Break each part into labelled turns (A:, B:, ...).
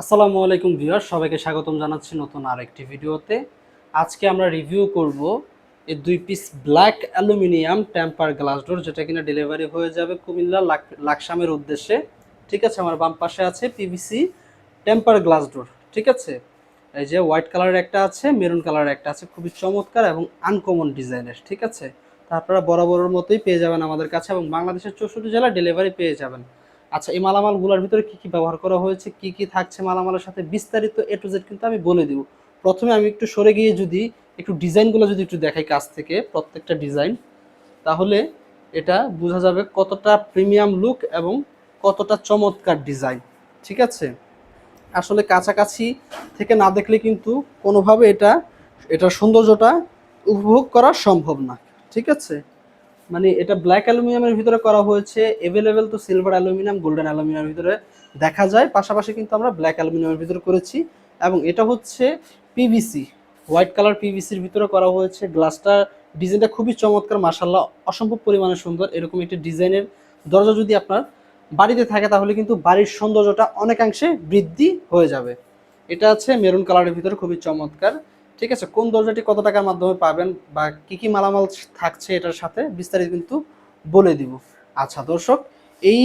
A: আসসালামু আলাইকুম ভিউয়ার সবাইকে স্বাগতম জানাচ্ছি নতুন আরেকটি ভিডিওতে। আজকে আমরা রিভিউ করব এই দুই piece black aluminium temper glass door, যেটা কিনা ডেলিভারি হয়ে যাবে কুমিল্লা লাক- লাকসামের উদ্দেশ্যে। ঠিক আছে, আমার বাম পাশে আছে পিভিসি টেম্পার গ্লাস ডোর, ঠিক আছে? এই যে হোয়াইট কালারের একটা আছে, মেরুন কালারের একটা আছে, খুবই চমৎকার এবং আনকমন ডিজাইনের, ঠিক আছে? তা আপনারা বরাবরের মতোই পেয়ে যাবেন আমাদের কাছে এবং বাংলাদেশের চৌষট্টি জেলা ডেলিভারি পেয়ে যাবেন। আচ্ছা এই মালামালগুলোর ভিতরে কি কি ব্যবহার করা হয়েছে, কি কি থাকছে মালামালের সাথে বিস্তারিত এ টু জেড কিন্তু আমি বলে দিব। প্রথমে আমি একটু সরে গিয়ে যদি একটু ডিজাইনগুলো যদি একটু দেখাই কাছ থেকে, প্রত্যেকটা ডিজাইন, তাহলে এটা বোঝা যাবে কতটা প্রিমিয়াম লুক এবং কতটা চমৎকার ডিজাইন, ঠিক আছে? আসলে কাছাকাছি থেকে না দেখলে কিন্তু কোনোভাবে এটা, এটার সৌন্দর্যটা উপভোগ করা সম্ভব না, ঠিক আছে? মানে এটা ব্ল্যাক অ্যালুমিনিয়ামের ভিতরে করা হয়েছে। এভেলেবেল তো সিলভার অ্যালুমিনিয়াম গোল্ডেন অ্যালুমিনিয়ামের ভিতরে দেখা যায়। পাশাপাশি কিন্তু আমরা ব্ল্যাক অ্যালুমিনিয়ামের ভিতরে করেছি এবং এটা হচ্ছে পিভিসি হোয়াইট কালার পিভিসির ভিতরে করা হয়েছে। গ্লাসটা ডিজাইনটা খুবই চমৎকার মাসাল্লাহ অসম্ভব পরিমাণে সুন্দর। এরকম একটি ডিজাইনের দরজা যদি আপনার বাড়িতে থাকে, তাহলে কিন্তু বাড়ির সৌন্দর্যটা অনেকাংশে বৃদ্ধি হয়ে যাবে। এটা আছে মেরুন কালারের ভিতরে, খুবই চমৎকার। ঠিক আছে, কোন দরজাটি কত টাকার মাধ্যমে পাবেন বা কি কি মালামাল থাকছে এটার সাথে বিস্তারিত কিন্তু বলে দিব। আচ্ছা দর্শক, এই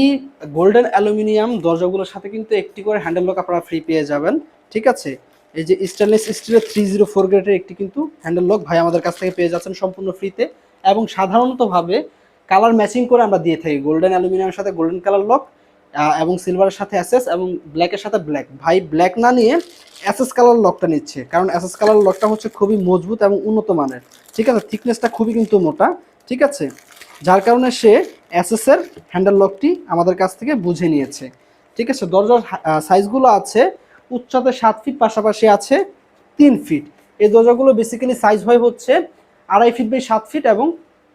A: গোল্ডেন অ্যালুমিনিয়াম দরজাগুলোর সাথে কিন্তু একটি করে হ্যান্ডেল লক আপনারা ফ্রি পেয়ে যাবেন, ঠিক আছে? এই যে স্টেনলেস স্টিলের থ্রি জিরো ফোর গ্রেডের একটি কিন্তু হ্যান্ডেল লক ভাই আমাদের কাছ থেকে পেয়ে যাচ্ছেন সম্পূর্ণ ফ্রিতে এবং সাধারণতভাবে কালার ম্যাচিং করে আমরা দিয়ে থাকি। গোল্ডেন অ্যালুমিনিয়ামের সাথে গোল্ডেন কালার লক এবং সিলভারের সাথে অ্যাসেস এবং ব্ল্যাকের সাথে ব্ল্যাক ভাই ব্ল্যাক না নিয়ে অ্যাসেস কালার লকটা নিচ্ছে। কারণ অ্যাসেস কালার লকটা হচ্ছে খুবই মজবুত এবং উন্নত মানের। ঠিক আছে? থিকনেসটা খুবই কিন্তু মোটা। ঠিক আছে? যার কারণে সে অ্যাসেসের হ্যান্ডেল লকটি আমাদের কাছ থেকে বুঝে নিয়েছে। ঠিক আছে? দরজার সাইজগুলো আছে। উচ্চতে সাত ফিট পাশাপাশি আছে তিন ফিট এই দরজাগুলো বেসিক্যালি সাইজ হয় হচ্ছে আড়াই ফিট বাই সাত ফিট এবং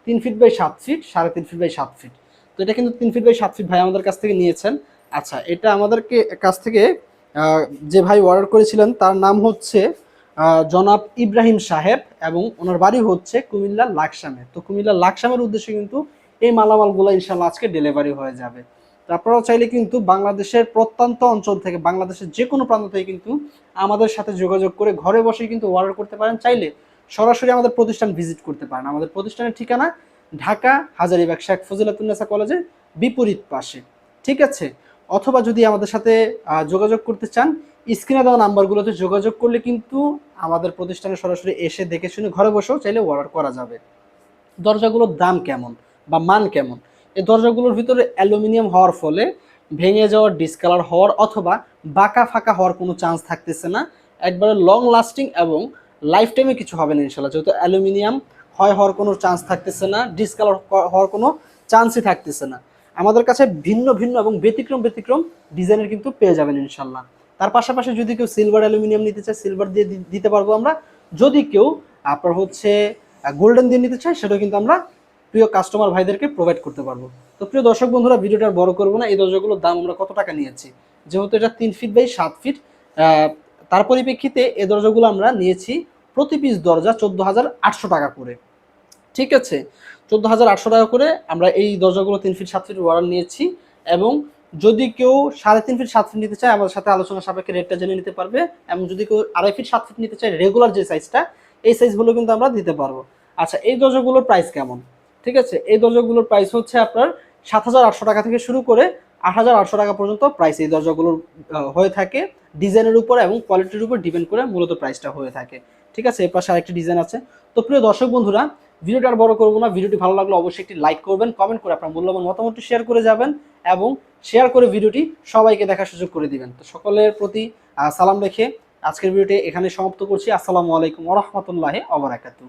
A: তিন ফিট বাই সাত ফিট সাড়ে তিন ফিট বাই সাত ফিট তো এটা কিন্তু তিন ফিট বাই সাত ফিট ভাই আমাদের কাছ থেকে নিয়েছেন। আচ্ছা এটা আমাদেরকে কাছ থেকে যে ভাই অর্ডার করেছিলেন, তার নাম হচ্ছে জনাব ইব্রাহিম সাহেব এবং ওনার বাড়ি হচ্ছে কুমিল্লার লাকসামে। তো কুমিল্লার লাকসামের উদ্দেশ্যে কিন্তু এই মালামালগুলো ইনশাল্লাহ আজকে ডেলিভারি হয়ে যাবে। আপনারাও চাইলে কিন্তু বাংলাদেশের প্রত্যন্ত অঞ্চল থেকে, বাংলাদেশের যে কোনো প্রান্ত থেকে কিন্তু আমাদের সাথে যোগাযোগ করে ঘরে বসে কিন্তু অর্ডার করতে পারেন। চাইলে সরাসরি আমাদের প্রতিষ্ঠান ভিজিট করতে পারেন। আমাদের প্রতিষ্ঠানের ঠিকানা ঢাকা হাজারিবাগ শেখ ফজিলাতুন্নেসা কলেজের বিপরীত পাশে। ঠিক আছে? অথবা যদি আমাদের সাথে যোগাযোগ করতে চান, স্ক্রিনে দেওয়া নাম্বারগুলোতে যোগাযোগ করলে কিন্তু আমাদের প্রতিষ্ঠানে সরাসরি এসে দেখে শুনে ঘরে বসেও চাইলে অর্ডার করা যাবে। দরজাগুলোর দাম কেমন বা মান কেমন? এই দরজাগুলোর ভিতরে অ্যালুমিনিয়াম হওয়ার ফলে ভেঙে যাওয়ার ডিসকালার হওয়ার অথবা বাঁকা ফাঁকা হওয়ার কোনো চান্স থাকতেছে না। একবারে লং লাস্টিং এবং লাইফ টাইমে কিছু হবে না ইনশাল্লাহ যেহেতু অ্যালুমিনিয়াম ক্ষয় হওয়ার কোনো চান্স থাকতেছে না ডিসকালার হওয়ার কোনো চান্সই থাকতেছে না। আমাদের কাছে ভিন্ন ভিন্ন এবং ব্যতিক্রম ব্যতিক্রম ডিজাইনের কিন্তু পেয়ে যাবেন ইনশাল্লাহ তার পাশাপাশি যদি কেউ সিলভার অ্যালুমিনিয়াম নিতে চায় সিলভার দিয়ে দিতে পারব আমরা। যদি কেউ আপনার হচ্ছে গোল্ডেন দিয়ে নিতে চায়, সেটাও কিন্তু আমরা প্রিয় কাস্টমার ভাইদেরকে প্রোভাইড করতে পারব। তো প্রিয় দর্শক বন্ধুরা, ভিডিওটা বড় করব না। এই দরজাগুলোর দাম আমরা কত টাকা নিয়েছি? যেহেতু এটা তিন ফিট বাই সাত ফিট তার পরিপ্রেক্ষিতে এ দরজাগুলো আমরা নিয়েছি প্রতি পিস দরজা চোদ্দ হাজার আটশো টাকা করে। ঠিক আছে? চোদ্দ হাজার আটশো টাকা করে আমরা এই দরজাগুলো তিন ফিট সাত ফিট অর্ডার নিয়েছি এবং যদি কেউ সাড়ে তিন ফিট সাত ফিট নিতে চায়, আমাদের সাথে আলোচনা সাপেক্ষে রেটটা জেনে নিতে পারবে এবং যদি কেউ আড়াই ফিট সাত ফিট নিতে চায় রেগুলার যে সাইজটা এই সাইজগুলো কিন্তু আমরা দিতে পারব। আচ্ছা এই দরজাগুলোর প্রাইস কেমন? ঠিক আছে? এই দরজাগুলোর প্রাইস হচ্ছে আপনার সাত হাজার আটশো টাকা থেকে শুরু করে আট হাজার আটশো টাকা পর্যন্ত প্রাইস এই দরজাগুলোর হয়ে থাকে। ডিজাইনের উপর এবং কোয়ালিটির উপর ডিপেন্ড করে মূলত প্রাইসটা হয়ে থাকে। ঠিক আছে? এর পাশে আরেকটি ডিজাইন আছে। তো প্রিয় দর্শক বন্ধুরা ভিডিওটা আর বড় করব না। ভিডিওটি ভালো লাগলে অবশ্যই একটি লাইক করবেন কমেন্ট করে আপনার মূল্যবান মতামতটি শেয়ার করে যাবেন এবং শেয়ার করে ভিডিওটি সবাইকে দেখার সুযোগ করে দিবেন। তো সকলের প্রতি সালাম রেখে আজকের ভিডিওটি এখানে সমাপ্ত করছি। আসসালামু আলাইকুম ওরহমতুল্লাহ অবরাকাতু